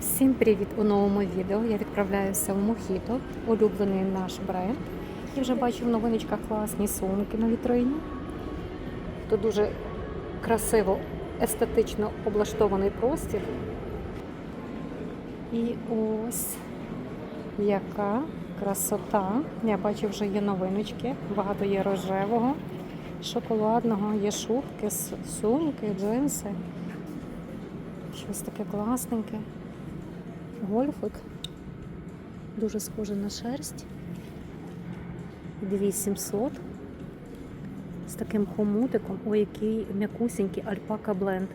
Всім привіт у новому відео. Я відправляюся в Мохіто, улюблений наш бренд. І вже бачу в новиночках класні сумки на вітрині. Тут дуже красиво, естетично облаштований простір. І ось яка красота. Я бачу, вже є новиночки, багато є рожевого, шоколадного, є шубки, сумки, джинси. Щось таке класненьке. Гольфик. Дуже схоже на шерсть. 2700. З таким хомутиком. Ой, який м'якусенький альпака бленд.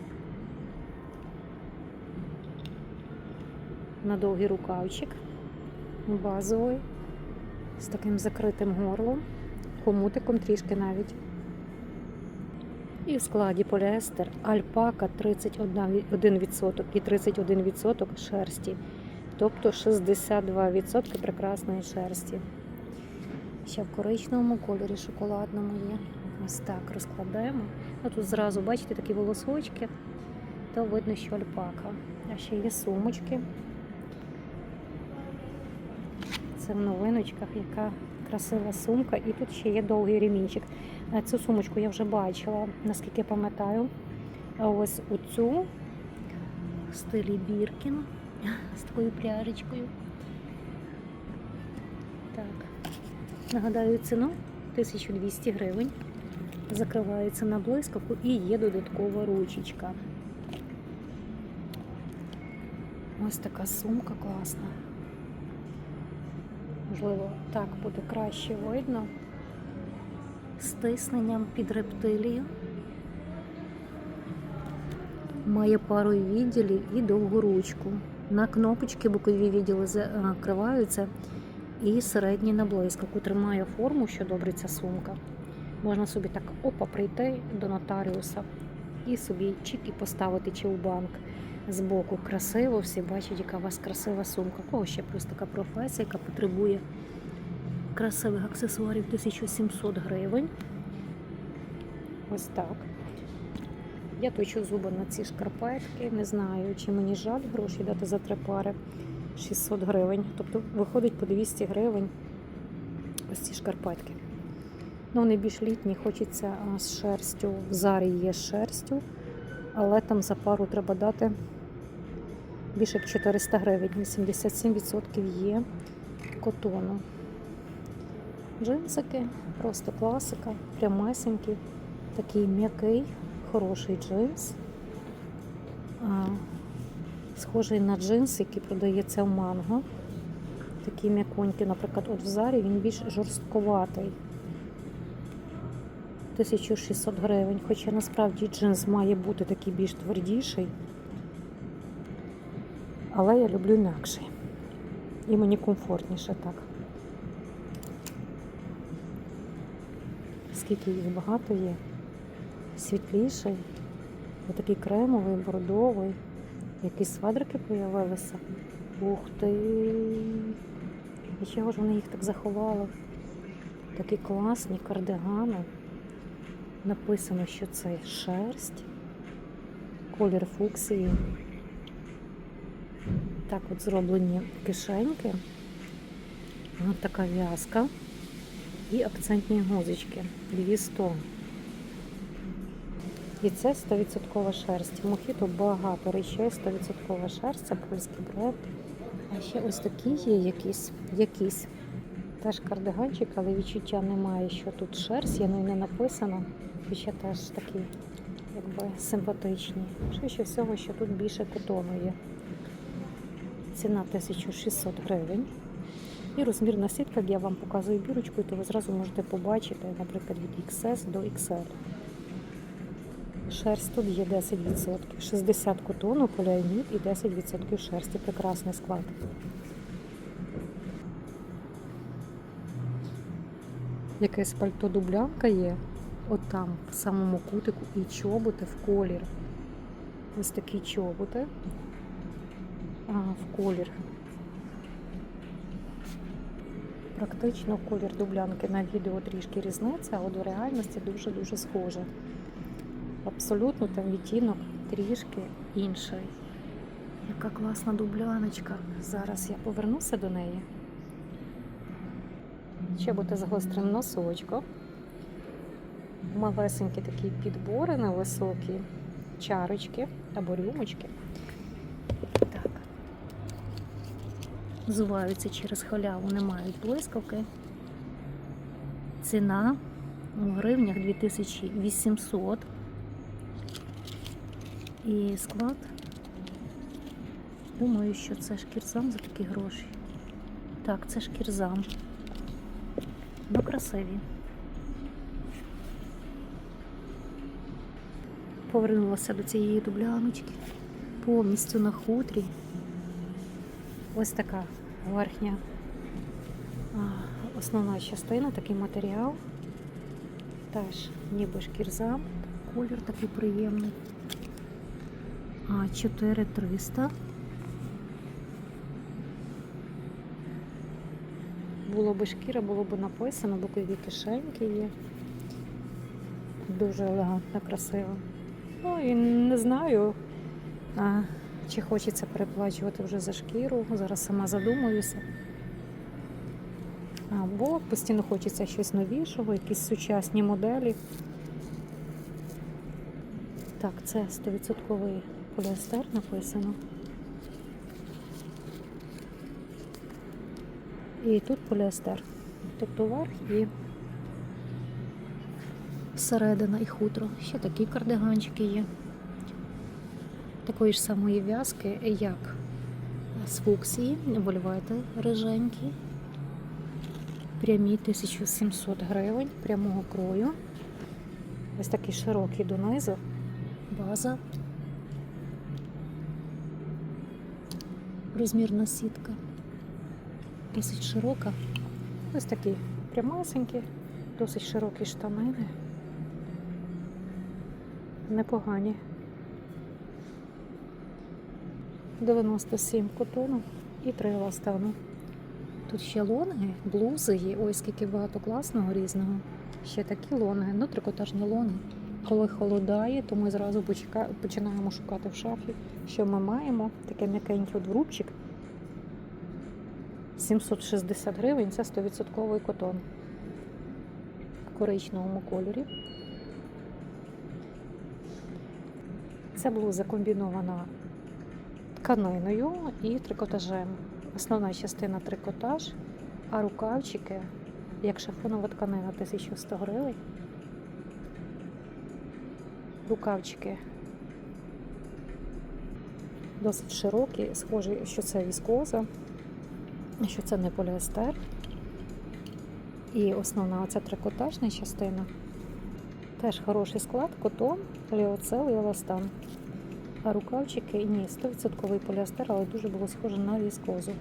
На довгий рукавчик. Базовий. З таким закритим горлом. Хомутиком трішки навіть. І в складі поліестер альпака 31% і 31% шерсті. Тобто 62% прекрасної шерсті. Ще в коричневому кольорі шоколадному є. Ось так розкладаємо. А тут зразу, бачите, такі волосочки, то видно, що альпака. А ще є сумочки. Це в новиночках, яка красива сумка. І тут ще є довгий ремінчик. Цю сумочку я вже бачила, наскільки пам'ятаю. А ось у цю в стилі Біркін з такою пряжечкою. Так. Нагадаю ціну 1200 гривень. Закривається на блискавку і є додаткова ручечка. Ось така сумка класна. Можливо, так буде краще видно. З тисненням під рептилію. Має пару відділів і довгу ручку. На кнопочки бокові відділи закриваються і середній на блискавку. Тримає форму, що добре ця сумка. Можна собі так опа прийти до нотаріуса і собі чик і поставити чи у банк. Збоку красиво, всі бачать, яка у вас красива сумка. Кого ще плюс така професія, яка потребує красивих аксесуарів 1700 гривень. Ось так. Я точу зуби на ці шкарпетки. Не знаю, чи мені жаль гроші дати за три пари 600 гривень. Тобто виходить по 200 гривень ось ці шкарпетки. Ну, вони більш літні, хочеться з шерстю. В зарі є шерстю, але там за пару треба дати більше як 400 гривень. 87% є котону. Джинсики, просто класика, прямесенький, такий м'який, хороший джинс. Схожий на джинс, який продається в манго. Такий м'яконький, наприклад, от в зарі він більш жорстковатий. 1600 гривень, хоча насправді джинс має бути такий більш твердіший. Але я люблю м'якший. І мені комфортніше так. Скільки їх багато є. Світліший, отакий кремовий, бордовий. Якісь свадрики появилися. Ух ти! І чого ж вони їх так заховали? Такі класні кардигани. Написано, що це шерсть, колір фуксії. Так от зроблені кишеньки. Ось така в'язка і акцентні гузочки. 200. І це 100% шерсть. Мохіто багато речей, 100% шерсть, це польський бренд. А ще ось такі є якісь, якісь. Теж кардиганчик, але відчуття немає, що тут шерсть, я не написано. Хоча теж такі якби симпатичні. Швидше всього, що тут більше котону є. Ціна 1600 гривень. І розмірна сітка, як я вам показую бірочкою, то ви зразу можете побачити, наприклад, від XS до XL. Шерсть тут є 10%, 60 котону, поліамід і 10% шерсті. Прекрасний склад. Якесь пальто дублянка є, от там, в самому кутику, і чоботи в колір. Ось такі чоботи а, в колір. Практично колір дублянки на відео трішки різниця, а от в реальності дуже-дуже схоже. Абсолютно там відтінок трішки інший. Яка класна дубляночка. Зараз я повернуся до неї. Ще буде з гострим носочком. Малесенькі такі підбори на високі чарочки або рюмочки. Так. Зуваються через халяву, не мають блискавки. Ціна у гривнях 2800. І склад. Думаю, що це шкірзам за такі гроші. Так, це шкірзам. Ну, красиві. Повернулася до цієї дубляночки. Повністю на хутрі. Ось така верхня основна частина, такий матеріал. Теж ніби шкірзам. Колір такий приємний. А 4300. Було би шкіра, було б написано, бокові кишеньки є. Дуже елегантно, красиво. Ну і не знаю, а, чи хочеться переплачувати вже за шкіру. Зараз сама задумуюся. Або постійно хочеться щось новішого, якісь сучасні моделі. Так, це 100% поліестер написано. І тут поліестер. Тобто верх і середина і хутро. Ще такі кардиганчики є. Такої ж самої в'язки, як з фуксії, вольвети риженькі. Прямі 1700 гривень прямого крою. Ось такий широкий донизу. База. Розмірна сітка. Досить широка. Ось такі прямасенькі, досить широкі штанини. Непогані. 97 котону і 3 еластану. Тут ще лонги, блузи є. Ой, скільки багато класного різного. Ще такі лонги, ну трикотажні лонги. Коли холодає, то ми зразу починаємо шукати в шафі, що ми маємо. Таке м'якенький от врубчик. 760 гривень це 100% котон. В коричневому кольорі. Ця блуза комбінована тканиною і трикотажем. Основна частина трикотаж, а рукавчики, як шифонова тканина 1100 гривень. Рукавчики досить широкі, схожі, що це віскоза, що це не поліестер. І основна оця трикотажна частина. Теж хороший склад, котон, ліоцел і еластан. А рукавчики ні, 100% поліестер, але дуже було схоже на віскозу.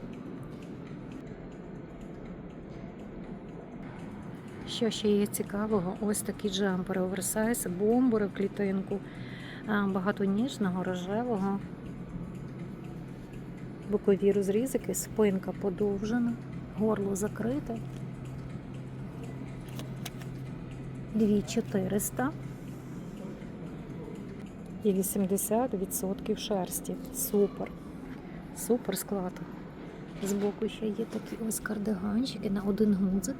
Що ще є цікавого? Ось такі джемпери оверсайз, бомбери в клітинку, а, багато ніжного, рожевого, бокові розрізики, спинка подовжена, горло закрите. 2400 і 80% шерсті. Супер. Супер склад. Збоку ще є такі ось кардиганчики на один гудзик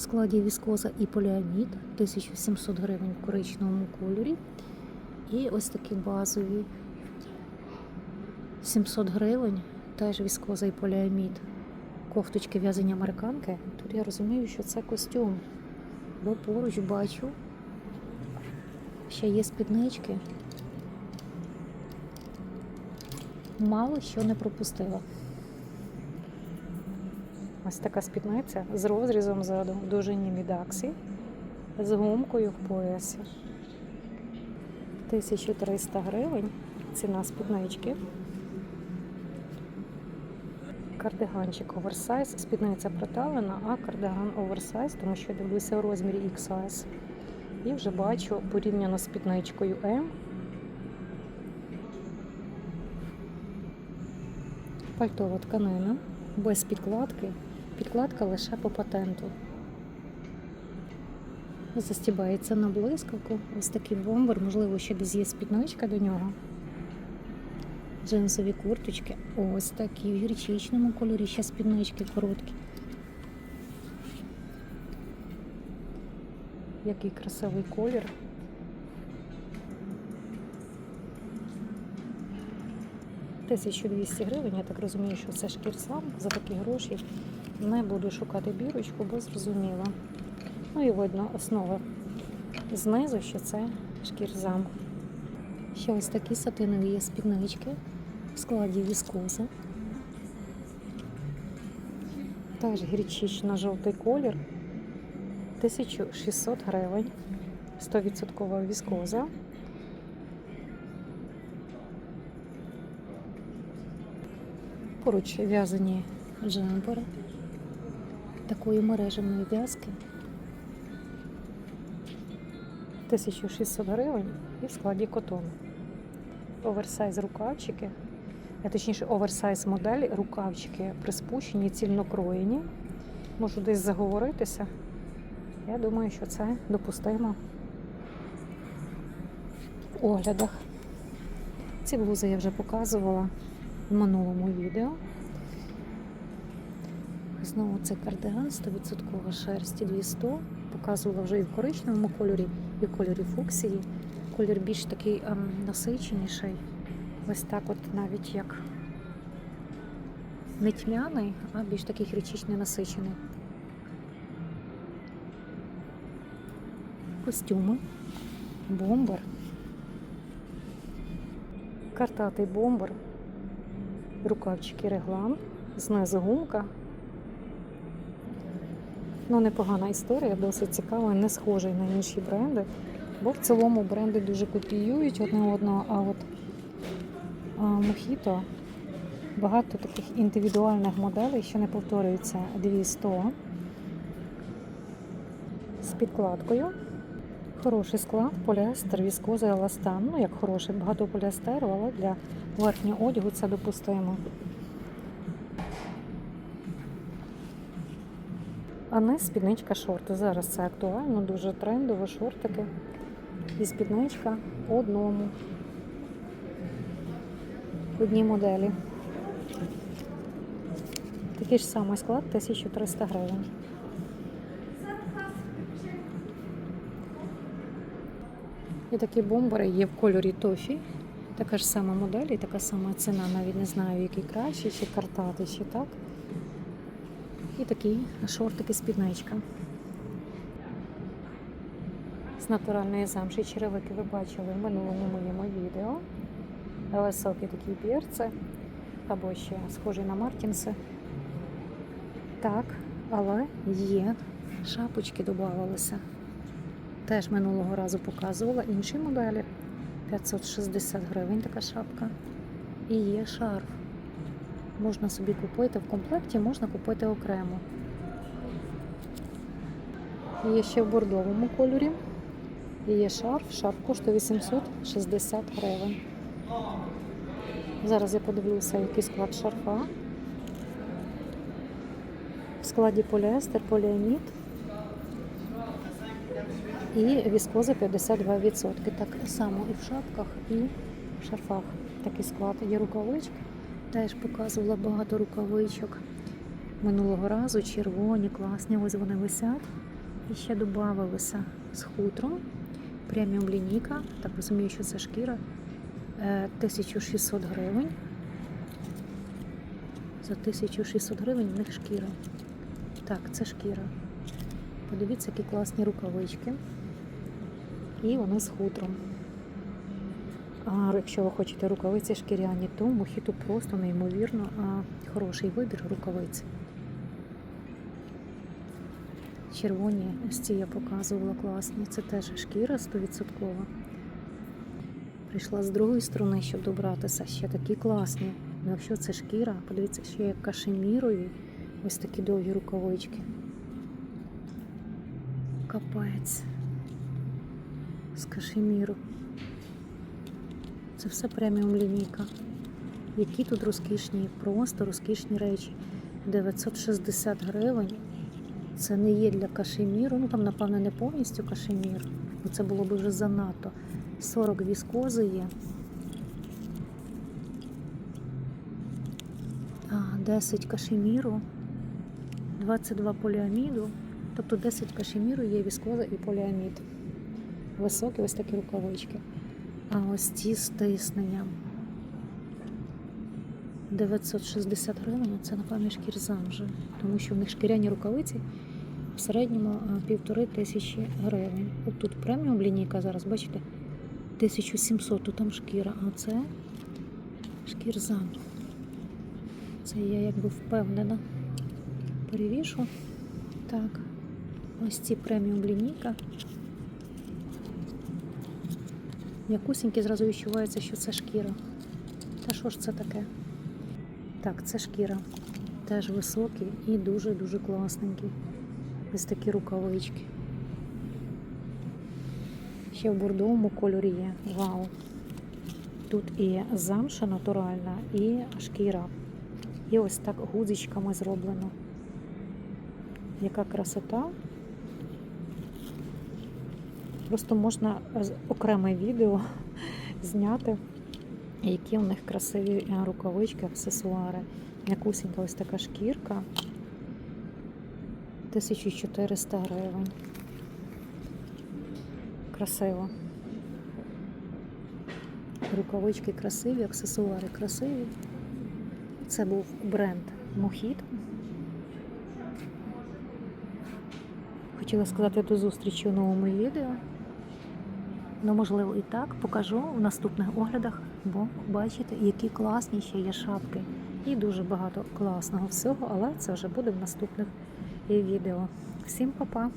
в складі віскоза і поліамід 1700 гривень в коричневому кольорі. І ось такі базові 700 гривень, теж віскоза і поліамід. Кофточки в'язані американки. Тут я розумію, що це костюм. Бо поруч бачу. Ще є спіднички. Мало що не пропустила. Ось така спідниця з розрізом ззаду в довжині мідаксі, з гумкою в поясі. 1300 гривень. Ціна спіднички. Кардиганчик оверсайз. Спідниця приталена, а кардиган оверсайз, тому що я дивлюся у розмірі XS. І вже бачу порівняно з спідничкою M. Пальтова тканина без підкладки. Підкладка лише по патенту. Застібається на блискавку. Ось такий бомбер, можливо, ще десь є спідничка до нього. Джинсові курточки. Ось такі в гірчичному кольорі. Ще спіднички короткі. Який красивий колір. Тисячу 1200 гривень, я так розумію, що це шкірсам за такі гроші. Не буду шукати бірочку, бо зрозуміла. Ну і видно основа знизу, що це шкірзам. Ще ось такі сатинові є спіднички в складі віскоза. Теж гірчично-жовтий колір. 1600 гривень. 100% віскоза. Поруч в'язані джемпери такої мережевної в'язки. 1600 гривень і в складі котону. Оверсайз рукавчики, а точніше оверсайз модель, рукавчики приспущені, цільнокроєні. Можу десь заговоритися. Я думаю, що це допустимо в оглядах. Ці блузи я вже показувала в минулому відео. Знову це кардиган 100% шерсті 200. Показувала вже і в коричневому кольорі, і в кольорі фуксії. Колір більш такий ем, насиченіший. Ось так от навіть як не тьмяний, а більш такий гречичний насичений. Костюми, бомбер, картатий бомбер, рукавчики реглан, знизу гумка. Ну, непогана історія, досить цікава, не схожий на інші бренди. Бо в цілому бренди дуже копіюють одне одного, а от Мохіто багато таких індивідуальних моделей, що не повторюються 200 з підкладкою. Хороший склад, поліестер, віскоза, еластан. Ну, як хороший, багато поліестеру, але для верхнього одягу це допустимо. А не спідничка шорти. Зараз це актуально, дуже трендово, шортики і спідничка по одному. Одні моделі. Такий ж самий склад 1300 гривень. І такі бомбери є в кольорі тофі. Така ж сама модель і така сама ціна. Навіть не знаю, який краще, чи картати, чи так. І такі шортики спідничка. З натуральної замші черевики ви бачили в минулому моєму відео. Високі такі бірці, або ще схожі на Мартінси. Так, але є шапочки додавалися. Теж минулого разу показувала інші моделі. 560 гривень така шапка. І є шарф. Можна собі купити в комплекті, можна купити окремо. Є ще в бордовому кольорі. Є шарф. Шарф коштує 860 гривень. Зараз я подивлюся, який склад шарфа. В складі поліестер, поліамід і віскоза 52%. Так само і в шапках, і в шарфах такий склад. Є рукавички. Теж показувала багато рукавичок. Минулого разу червоні, класні, ось вони висять. І ще додавалися з хутром. Преміум лінійка, так розумію, що це шкіра. Е, 1600 гривень. За 1600 гривень в них шкіра. Так, це шкіра. Подивіться, які класні рукавички. І вони з хутром. Якщо ви хочете рукавиці шкіряні, то мохіто просто неймовірно а, хороший вибір рукавиць. Червоні ці я показувала класні. Це теж шкіра 100%. Прийшла з другої сторони, щоб добратися. Ще такі класні. Ну, якщо це шкіра, подивіться, ще як кашемірові. Ось такі довгі рукавички. Капець. З кашеміру. Це все преміум лінійка. Які тут розкішні, просто розкішні речі. 960 гривень. Це не є для кашеміру. Ну там, напевно, не повністю кашемір, бо це було б вже занадто. 40 віскози є. 10 кашеміру, 22 поліаміду. Тобто 10 кашеміру є віскоза і поліамід. Високі ось такі рукавички. А ось ті з тисненням. 960 гривень це, напевно, шкірзам вже, тому що в них шкіряні рукавиці в середньому півтори тисячі гривень. От тут преміум лінійка зараз, бачите, 1700, тут там шкіра, а це шкірзам. Це я якби впевнена. Перевішу. Так, ось ці преміум лінійка. М'якусінькі зразу відчувається, що це шкіра. Та що ж це таке? Так, це шкіра. Теж високий і дуже-дуже класненький. Ось такі рукавички. Ще в бордовому кольорі є. Вау. Тут і замша натуральна, і шкіра. І ось так гудзичками зроблено. Яка красота. Просто можна окреме відео зняти, які у них красиві е, рукавички, аксесуари. М'якусінька ось така шкірка. 1400 гривень. Красиво. Рукавички красиві, аксесуари красиві. Це був бренд Мохіт. Хотіла сказати до зустрічі у новому відео. Ну, можливо, і так покажу в наступних оглядах, бо бачите, які класні ще є шапки. І дуже багато класного всього, але це вже буде в наступних відео. Всім па-па!